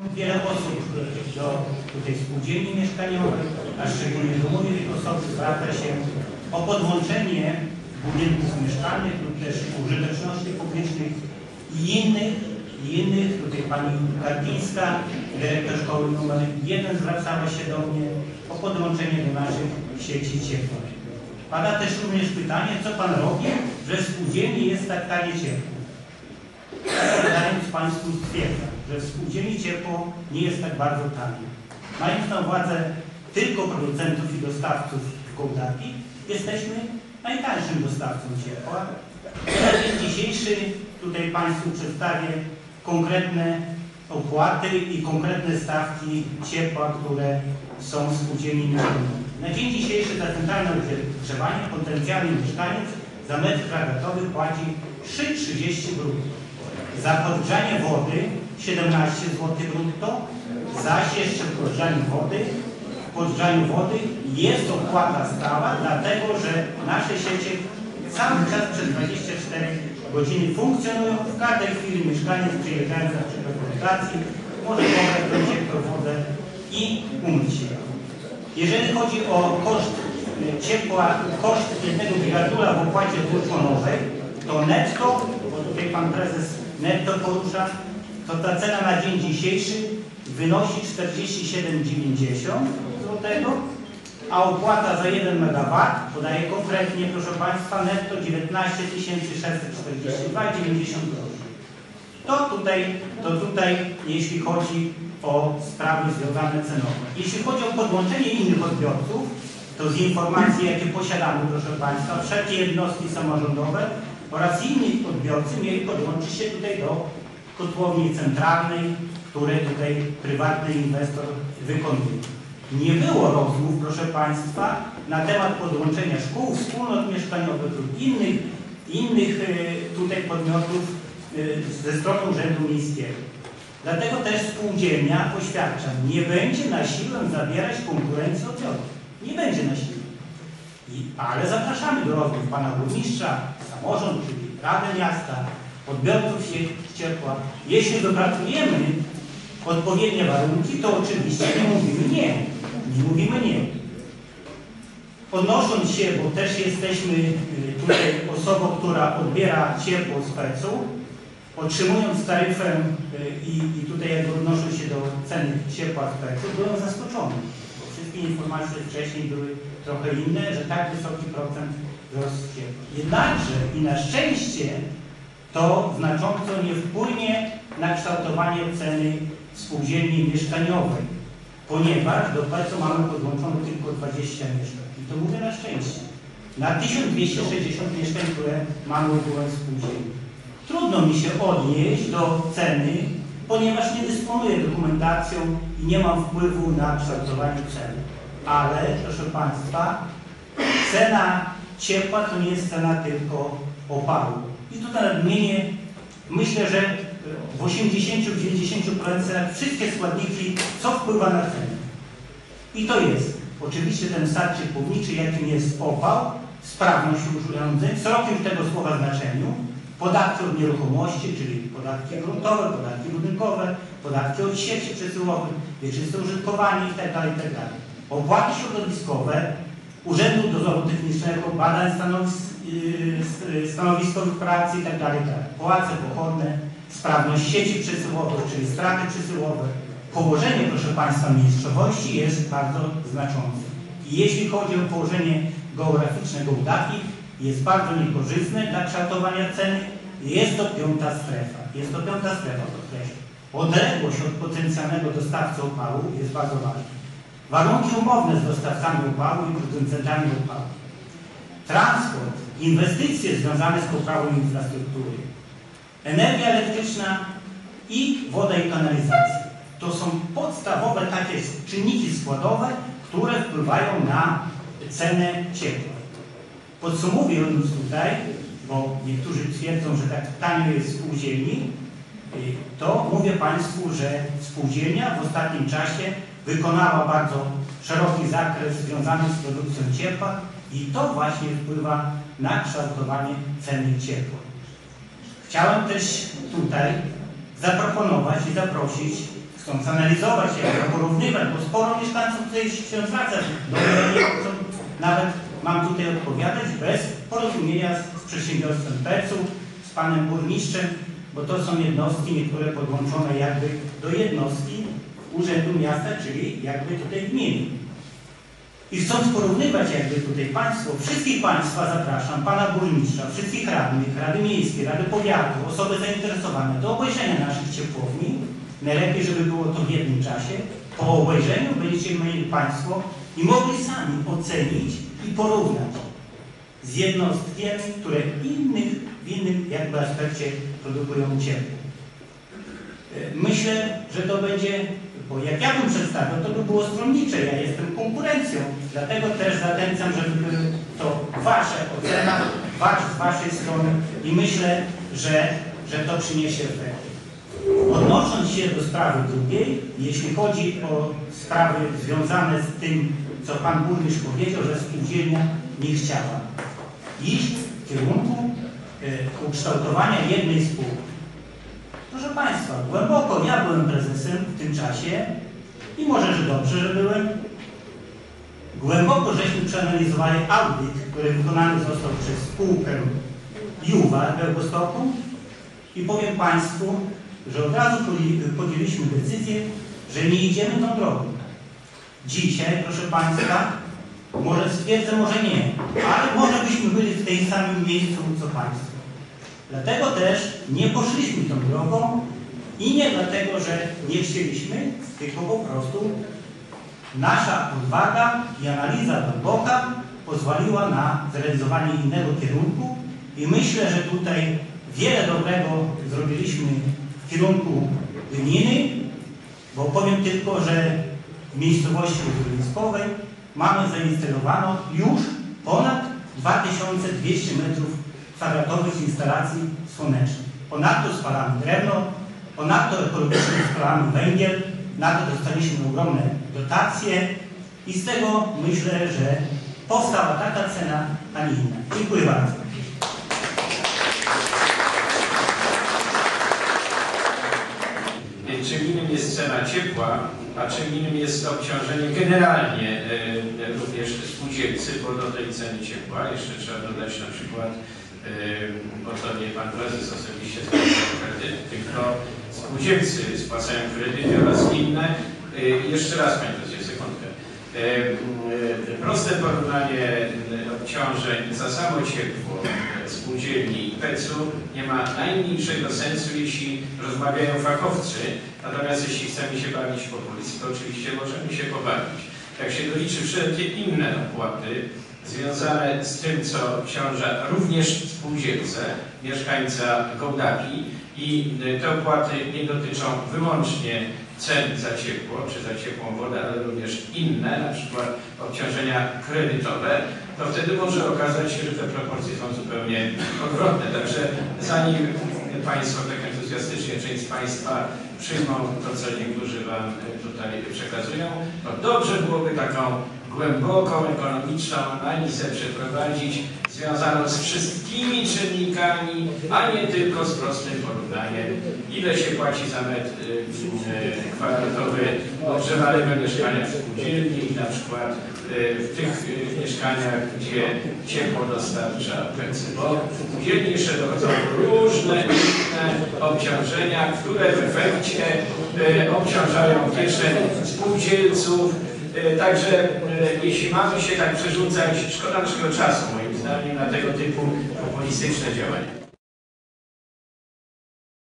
Wiele osób do tutaj spółdzielni mieszkaniowych, a szczególnie do młodych osób zwraca się o podłączenie budynków mieszkalnych lub też użyteczności publicznych i innych, i innych, tutaj pani Karpińska, dyrektor szkoły numer jeden zwracała się do mnie o podłączenie do naszych sieci ciepła. Pada też również pytanie, co pan robi, że w spółdzielni jest tak tanie ciepło. Odpowiadając Państwu stwierdzam, że w spółdzielni ciepło nie jest tak bardzo tanie. Mając na uwadze tylko producentów i dostawców kołdaki, jesteśmy najtańszym dostawcą ciepła. Na dzień dzisiejszy tutaj Państwu przedstawię konkretne opłaty i konkretne stawki ciepła, które są w spółdzielni. Na dzień dzisiejszy za centralne ogrzewanie potencjalny mieszkaniec za metr kwadratowy płaci 3,30 brutto. Za podgrzanie wody 17 zł brutto, zaś jeszcze w podgrzaniu wody, w podgrzaniu wody jest opłata stała, dlatego że nasze siecie cały czas przez 24 godziny funkcjonują. W każdej chwili mieszkaniec przyjeżdżając na przykład do stacji może pobrać do ciepłą wodę i umyć się. Jeżeli chodzi o koszt y, ciepła, koszt jednego gigatula w opłacie dwutłonowej, to netto, bo tutaj pan prezes netto porusza, to ta cena na dzień dzisiejszy wynosi 47,90 zł, a opłata za 1 MW, podaję konkretnie, proszę Państwa, netto 19 642,90 groszy. To tutaj, to tutaj, jeśli chodzi o sprawy związane cenowe. Jeśli chodzi o podłączenie innych odbiorców, to z informacji, jakie posiadamy, proszę Państwa, wszelkie jednostki samorządowe oraz inni odbiorcy mieli podłączyć się tutaj do kotłowni centralnej, które tutaj prywatny inwestor wykonuje. Nie było rozmów, proszę Państwa, na temat podłączenia szkół, wspólnot mieszkaniowych lub innych, innych e, tutaj podmiotów e, ze strony Urzędu Miejskiego. Dlatego też spółdzielnia, oświadczam, nie będzie na siłę zabierać konkurencji odbiorców. Nie będzie na siłę. I, ale zapraszamy do rozmów Pana Burmistrza, samorząd, czyli Radę Miasta, odbiorców ciepła. Jeśli wypracujemy odpowiednie warunki, to oczywiście nie mówimy nie. Nie mówimy nie. Odnosząc się, bo też jesteśmy y, tutaj osobą, która odbiera ciepło z PEC-u, otrzymując taryfę y, i, i tutaj jakby odnoszę się do ceny ciepła z PEC-u, byłem zaskoczony. Bo wszystkie informacje wcześniej były trochę inne, że tak wysoki procent wzrostu ciepła. Jednakże i na szczęście to znacząco nie wpłynie na kształtowanie ceny spółdzielni mieszkaniowej, ponieważ do PEC-u mamy podłączone tylko 20 mieszkań. I to mówię na szczęście. Na 1260 mieszkań, które mamy ogółem spółdzielni. Trudno mi się odnieść do ceny, ponieważ nie dysponuję dokumentacją i nie mam wpływu na kształtowanie ceny. Ale, proszę Państwa, cena ciepła to nie jest cena tylko opału. I tutaj nadmienię, myślę, że w 80-90% wszystkie składniki, co wpływa na cenę. I to jest oczywiście ten start ciepłowniczy, jakim jest opał, sprawność urządzeń, w szerokim tego słowa znaczeniu, podatki od nieruchomości, czyli podatki gruntowe, podatki budynkowe, podatki od sieci przesyłowych, wieczyste użytkowanie itd. itd. Opłaty środowiskowe, Urzędu Dozoru Technicznego, badań stanowisk, stanowiskowych pracy itd. itd. Płace pochodne, sprawność sieci przesyłowych, czyli straty przesyłowe. Położenie, proszę Państwa, miejscowości jest bardzo znaczące. Jeśli chodzi o położenie geograficzne Gołdaki, jest bardzo niekorzystne dla kształtowania ceny. Jest to piąta strefa. Jest to piąta strefa, podkreślam. Odległość od potencjalnego dostawcy opału jest bardzo ważna. Warunki umowne z dostawcami opału i producentami opału. Transport, inwestycje związane z poprawą infrastruktury, energia elektryczna i woda i kanalizacja. To są podstawowe takie czynniki składowe, które wpływają na cenę ciepła. Podsumowując tutaj, bo niektórzy twierdzą, że tak tanio jest spółdzielni, to mówię Państwu, że spółdzielnia w ostatnim czasie wykonała bardzo szeroki zakres związany z produkcją ciepła i to właśnie wpływa na kształtowanie ceny ciepła. Chciałem też tutaj zaproponować i zaprosić, chcąc analizować, jak porównywać, bo sporo mieszkańców tutaj się zwraca do mnie, nawet mam tutaj odpowiadać bez porozumienia z, z przedsiębiorstwem PEC-u, z panem burmistrzem, bo to są jednostki niektóre podłączone jakby do jednostki Urzędu Miasta, czyli jakby tutaj gminy. I chcąc porównywać jakby tutaj Państwo, wszystkich Państwa zapraszam, Pana Burmistrza, wszystkich radnych, Rady Miejskiej, Rady Powiatu, osoby zainteresowane do obejrzenia naszych ciepłowni. Najlepiej, żeby było to w jednym czasie. Po obejrzeniu będziecie mieli Państwo i mogli sami ocenić i porównać z jednostkiem, które innych, w innym jakby aspekcie produkują ciepło. E, Myślę, że to będzie, bo jak ja bym przedstawiał, to by było stronnicze, ja jestem konkurencją, dlatego też zachęcam, żeby były to Wasze ocena, wasz, z Waszej strony i myślę, że, że to przyniesie efekty. Odnosząc się do sprawy drugiej, jeśli chodzi o sprawy związane z tym, co Pan Burmistrz powiedział, że spółdzielnia nie chciała iść w kierunku e, ukształtowania jednej spółki. Proszę Państwa, głęboko ja byłem prezesem w tym czasie i może, że dobrze, że byłem. Głęboko żeśmy przeanalizowali audyt, który wykonany został przez spółkę Juwa w Białegostoku i powiem Państwu, że od razu podjęli- podjęliśmy decyzję, że nie idziemy tą drogą. Dzisiaj, proszę Państwa, może stwierdzę, może nie, ale może byśmy byli w tej samym miejscu co Państwo. Dlatego też nie poszliśmy tą drogą i nie dlatego, że nie chcieliśmy, tylko po prostu nasza odwaga i analiza głęboka pozwoliła na zrealizowanie innego kierunku i myślę, że tutaj wiele dobrego zrobiliśmy w kierunku gminy, bo powiem tylko, że w miejscowości Górnickowej mamy zainstalowano już ponad 2200 metrów kwadratowych instalacji słonecznych. Ponadto spalamy drewno, ponadto ekologicznie spalamy węgiel, na to dostaliśmy ogromne dotacje i z tego myślę, że powstała taka cena, a nie inna. Dziękuję bardzo. Czym innym jest cena ciepła, a czym innym jest obciążenie generalnie e, e, również spółdzielcy po do tej ceny ciepła. Jeszcze trzeba dodać na przykład, bo to nie pan prezes osobiście spłaca kredyt, tylko spółdzielcy spłacają kredyty oraz inne. E, Jeszcze raz panie prezesie, sekundkę. E, e, Proste porównanie obciążeń za samo ciepło spółdzielni i PEC-u nie ma najmniejszego sensu, jeśli rozmawiają fachowcy, natomiast jeśli chcemy się bawić w populizm, to oczywiście możemy się pobawić. Jak się doliczy wszelkie inne opłaty związane z tym, co obciąża również spółdzielcę, mieszkańca Gołdapi i e, te opłaty nie dotyczą wyłącznie cen za ciepło, czy za ciepłą wodę, ale również inne, na przykład obciążenia kredytowe, to wtedy może okazać się, że te proporcje są zupełnie odwrotne. Także zanim Państwo tak entuzjastycznie, część z Państwa przyjmą to, co niektórzy Wam tutaj przekazują, to dobrze byłoby taką głęboką, ekonomiczną analizę przeprowadzić, związaną z wszystkimi czynnikami, a nie tylko z prostym porównaniem, ile się płaci za metr y, y, kwadratowy ogrzewanego mieszkania w spółdzielni na przykład y, w tych y, mieszkaniach, gdzie ciepło dostarcza PEC. Bo spółdzielni jeszcze dochodzą różne inne obciążenia, które w efekcie obciążają kieszeń spółdzielców, Także e, jeśli mamy się tak przerzucać, szkoda naszego czasu moim zdaniem na tego typu populistyczne działania.